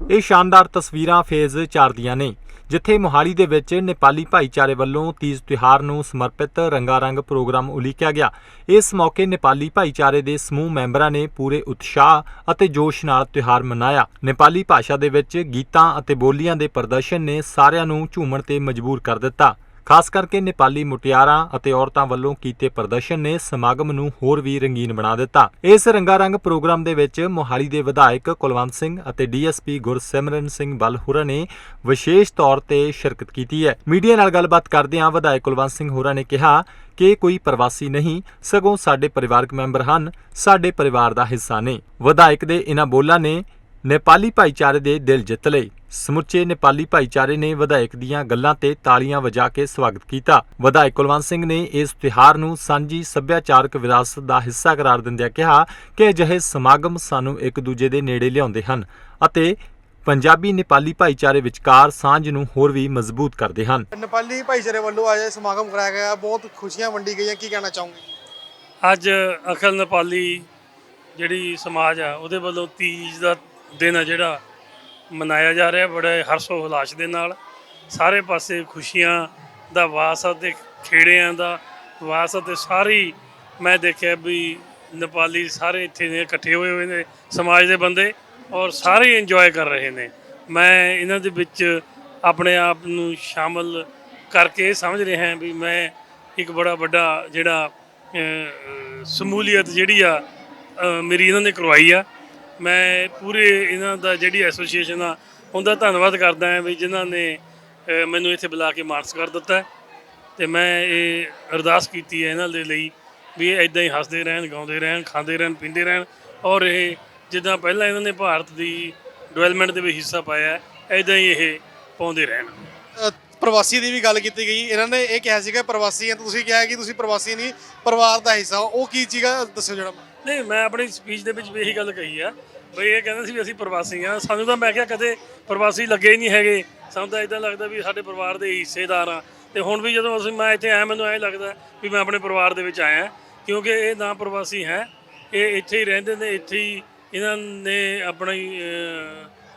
ਇਹ ਸ਼ਾਨਦਾਰ ਤਸਵੀਰਾਂ ਫੇਜ਼ 4 ਦੀਆਂ ਨੇ, ਜਿੱਥੇ ਮੋਹਾਲੀ ਦੇ ਵਿੱਚ ਨੇਪਾਲੀ ਭਾਈਚਾਰੇ ਵੱਲੋਂ ਤੀਜ ਤਿਉਹਾਰ ਨੂੰ ਸਮਰਪਿਤ ਰੰਗਾਰੰਗ ਪ੍ਰੋਗਰਾਮ ਉਲੀਕਿਆ ਗਿਆ। ਇਸ ਮੌਕੇ ਨੇਪਾਲੀ ਭਾਈਚਾਰੇ ਦੇ ਸਮੂਹ ਮੈਂਬਰਾਂ ਨੇ ਪੂਰੇ ਉਤਸ਼ਾਹ ਅਤੇ ਜੋਸ਼ ਨਾਲ ਤਿਉਹਾਰ ਮਨਾਇਆ। ਨੇਪਾਲੀ ਭਾਸ਼ਾ ਦੇ ਵਿੱਚ ਗੀਤਾਂ ਅਤੇ ਬੋਲੀਆਂ ਦੇ ਪ੍ਰਦਰਸ਼ਨ ਨੇ ਸਾਰਿਆਂ ਨੂੰ ਝੂਮਣ ਤੇ ਮਜਬੂਰ ਕਰ ਦਿੱਤਾ। ਖਾਸ ਕਰਕੇ ਨੇਪਾਲੀ ਮੁਟਿਆਰਾਂ ਅਤੇ ਔਰਤਾਂ ਵੱਲੋਂ ਕੀਤੇ ਪ੍ਰਦਰਸ਼ਨ ਨੇ ਸਮਾਗਮ ਨੂੰ ਹੋਰ ਵੀ ਰੰਗੀਨ ਬਣਾ ਦਿੱਤਾ। ਇਸ ਰੰਗਾਰੰਗ ਪ੍ਰੋਗਰਾਮ ਦੇ ਵਿੱਚ ਮੋਹਾਲੀ ਦੇ ਵਿਧਾਇਕ ਕੁਲਵੰਤ ਸਿੰਘ ਅਤੇ ਡੀਐਸਪੀ ਗੁਰਸਿਮਰਨ ਸਿੰਘ ਬਲਹੁਰਾ ਨੇ ਵਿਸ਼ੇਸ਼ ਤੌਰ ਤੇ ਸ਼ਿਰਕਤ ਕੀਤੀ ਹੈ। ਮੀਡੀਆ ਨਾਲ ਗੱਲਬਾਤ ਕਰਦਿਆਂ ਵਿਧਾਇਕ ਕੁਲਵੰਤ ਸਿੰਘ ਹੋਰਾਂ ਨੇ ਕਿਹਾ ਕਿ ਕੋਈ ਪ੍ਰਵਾਸੀ ਨਹੀਂ, ਸਗੋਂ ਸਾਡੇ ਪਰਿਵਾਰਕ ਮੈਂਬਰ ਹਨ, ਸਾਡੇ ਪਰਿਵਾਰ ਦਾ ਹਿੱਸਾ ਨੇ। ਵਿਧਾਇਕ ਦੇ ਇਹਨਾਂ ਬੋਲਾਂ ਨੇ ਨੇਪਾਲੀ ਭਾਈਚਾਰੇ ਦੇ ਦਿਲ ਜਿੱਤ ਲਏ ਸਮੁੱਚੇ ਨੇਪਾਲੀ ਭਾਈਚਾਰੇ ਨੇ ਵਿਧਾਇਕ ਦੀਆਂ ਗੱਲਾਂ ਤੇ ਤਾਲੀਆਂ ਵਜਾ ਕੇ ਸਵਾਗਤ ਕੀਤਾ। ਵਿਧਾਇਕ ਕੁਲਵੰਤ ਸਿੰਘ ਨੇ ਇਸ ਤਿਉਹਾਰ ਨੂੰ ਸਾਂਝੀ ਸੱਭਿਆਚਾਰਕ ਵਿਰਾਸਤ ਦਾ ਹਿੱਸਾ ਕਰਾਰ ਦਿੰਦਿਆਂ ਕਿਹਾ ਕਿ ਅਜਿਹੇ ਸਮਾਗਮ ਸਾਨੂੰ ਇੱਕ ਦੂਜੇ ਦੇ ਨੇੜੇ ਲਿਆਉਂਦੇ ਹਨ ਅਤੇ ਪੰਜਾਬੀ ਨੇਪਾਲੀ ਭਾਈਚਾਰੇ ਵਿਚਕਾਰ ਸਾਂਝ ਨੂੰ ਹੋਰ ਵੀ ਮਜ਼ਬੂਤ ਕਰਦੇ ਹਨ। ਨੇਪਾਲੀ ਭਾਈਚਾਰੇ ਵੱਲੋਂ ਅੱਜ ਇਹ ਸਮਾਗਮ ਕਰਾਇਆ ਗਿਆ। ਬਹੁਤ ਖੁਸ਼ੀਆਂ ਵੰਡੀ ਗਈਆਂ। ਕੀ ਕਹਿਣਾ ਚਾਹੋਗੇ? ਅੱਜ ਅਖਲ ਨੇਪਾਲੀ ਜਿਹੜੀ ਸਮਾਜ ਆ ਉਹਦੇ ਵੱਲੋਂ ਤੀਜ ਦਾ ਦਿਨ ਆ ਜਿਹੜਾ ਮਨਾਇਆ ਜਾ ਰਿਹਾ, ਬੜੇ ਹਰਸ਼ੋ ਹਲਾਸ਼ ਦੇ ਨਾਲ। ਸਾਰੇ ਪਾਸੇ ਖੁਸ਼ੀਆਂ ਦਾ ਵਾਸ ਆ ਤੇ ਖੇੜਿਆਂ ਦਾ ਵਾਸ ਆ ਤੇ ਸਾਰੀ ਮੈਂ ਦੇਖਿਆ ਵੀ ਨੇਪਾਲੀ ਸਾਰੇ ਇੱਥੇ ਨੇ, ਇਕੱਠੇ ਹੋਏ ਹੋਏ ਨੇ ਸਮਾਜ ਦੇ ਬੰਦੇ ਔਰ ਸਾਰੇ ਇੰਜੋਏ ਕਰ ਰਹੇ ਨੇ। ਮੈਂ ਇਹਨਾਂ ਦੇ ਵਿੱਚ ਆਪਣੇ ਆਪ ਨੂੰ ਸ਼ਾਮਲ ਕਰਕੇ ਇਹ ਸਮਝ ਰਿਹਾ ਹਾਂ ਵੀ ਮੈਂ ਇੱਕ ਬੜਾ ਵੱਡਾ ਜਿਹੜਾ ਸਮੂਲੀਅਤ ਜਿਹੜੀ ਆ ਮੇਰੀ ਇਹਨਾਂ ਨੇ ਕਰਵਾਈ ਆ। ਮੈਂ ਪੂਰੇ ਇਹਨਾਂ ਦਾ ਜਿਹੜੀ ਐਸੋਸੀਏਸ਼ਨ ਆ ਉਹਦਾ ਧੰਨਵਾਦ ਕਰਦਾ ਹਾਂ ਵੀ ਜਿਨ੍ਹਾਂ ਨੇ ਅਹ, ਮੈਨੂੰ ਇੱਥੇ ਬੁਲਾ ਕੇ ਮਾਨਸ ਕਰ ਦਿੱਤਾ ਹੈ। ਤੇ ਮੈਂ ਇਹ ਅਰਦਾਸ ਕੀਤੀ ਹੈ ਇਹਨਾਂ ਦੇ ਲਈ ਵੀ ਇਹ ਇਦਾਂ ਹੀ ਹੱਸਦੇ ਰਹਿਣ ਗਾਉਂਦੇ ਰਹਿਣ ਖਾਂਦੇ ਰਹਿਣ ਪੀਂਦੇ ਰਹਿਣ ਔਰ ਇਹ ਜਿੱਦਾਂ ਪਹਿਲਾਂ ਇਹਨਾਂ ਨੇ ਭਾਰਤ ਦੀ ਡਿਵੈਲਪਮੈਂਟ ਦੇ ਵਿੱਚ ਹਿੱਸਾ ਪਾਇਆ ਐਦਾਂ ਹੀ ਇਹ ਪਾਉਂਦੇ ਰਹਿਣ ਅ, ਪ੍ਰਵਾਸੀ ਦੀ ਵੀ ਗੱਲ ਕੀਤੀ ਗਈ ਇਹਨਾਂ ਨੇ ਇਹ ਕਿਹਾ ਸੀਗਾ ਪ੍ਰਵਾਸੀ ਹੈ ਤੁਸੀਂ ਕਿਹਾ ਕਿ ਤੁਸੀਂ ਪ੍ਰਵਾਸੀ ਨਹੀਂ ਪਰਿਵਾਰ ਦਾ ਹਿੱਸਾ ਹੋ। ਉਹ ਕੀ ਸੀਗਾ ਦੱਸਿਓ ਜਿਹੜਾ ਨਹੀਂ, ਮੈਂ ਆਪਣੀ ਸਪੀਚ ਦੇ ਵਿੱਚ ਵੀ ਇਹੀ ਗੱਲ ਕਹੀ ਆ। ਬਈ ਇਹ ਕਹਿੰਦੇ ਸੀ ਵੀ ਅਸੀਂ ਪ੍ਰਵਾਸੀ ਆ। ਸਾਨੂੰ ਤਾਂ ਮੈਂ ਕਿਹਾ ਕਦੇ ਪ੍ਰਵਾਸੀ ਲੱਗੇ ਹੀ ਨਹੀਂ ਹੈਗੇ। ਸਾਨੂੰ ਤਾਂ ਇਦਾਂ ਲੱਗਦਾ ਵੀ ਸਾਡੇ ਪਰਿਵਾਰ ਦੇ ਹਿੱਸੇਦਾਰ ਆ। ਤੇ ਹੁਣ ਵੀ ਜਦੋਂ ਅਸੀਂ ਮੈਂ ਇੱਥੇ ਆਇਆ, ਮੈਨੂੰ ਐਂ ਲੱਗਦਾ ਵੀ ਮੈਂ ਆਪਣੇ ਪਰਿਵਾਰ ਦੇ ਵਿੱਚ ਆਇਆ। ਕਿਉਂਕਿ ਇਹ ਨਾ ਪ੍ਰਵਾਸੀ ਹੈ। ਇਹ ਇੱਥੇ ਹੀ ਰਹਿੰਦੇ ਨੇ, ਇੱਥੇ ਹੀ ਇਹਨਾਂ ਨੇ ਆਪਣਾ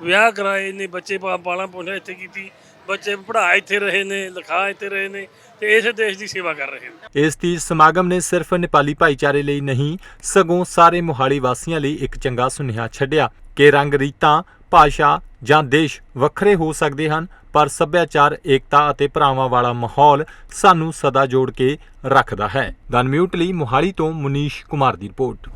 ਵਿਆਹ ਕਰਾਏ ਨੇ ਬੱਚੇ ਪਾ- ਪਾਲਾਂ ਪੋਸ਼ਾਂ ਇੱਥੇ ਕੀਤੀ। ਬੱਚੇ ਪੜ੍ਹਾ ਇੱਥੇ ਰਹੇ ਨੇ ਲਿਖਾ ਇੱਥੇ ਰਹੇ ਨੇ ਤੇ ਇਸੇ ਦੇਸ਼ ਦੀ ਸੇਵਾ ਕਰ ਰਹੇ ਨੇ। ਇਸ ਤੀਜ ਸਮਾਗਮ ਨੇ ਸਿਰਫ ਨੇਪਾਲੀ ਭਾਈਚਾਰੇ ਲਈ ਨਹੀਂ, ਸਗੋਂ ਸਾਰੇ ਮੋਹਾਲੀ ਵਾਸੀਆਂ ਲਈ ਇੱਕ ਚੰਗਾ ਸੁਨੇਹਾ ਛੱਡਿਆ ਕਿ ਰੰਗ ਰੀਤਾਂ, ਭਾਸ਼ਾ ਜਾਂ ਦੇਸ਼ ਵੱਖਰੇ ਹੋ ਸਕਦੇ ਹਨ, ਪਰ ਸੱਭਿਆਚਾਰ, ਏਕਤਾ ਅਤੇ ਭਰਾਵਾਂ ਵਾਲਾ ਮਾਹੌਲ ਸਾਨੂੰ ਸਦਾ ਜੋੜ ਕੇ ਰੱਖਦਾ ਹੈ। ਦਨ ਮਿਊਟ ਲਈ ਮੋਹਾਲੀ ਤੋਂ ਮੁਨੀਸ਼ ਕੁਮਾਰ ਦੀ ਰਿਪੋਰਟ।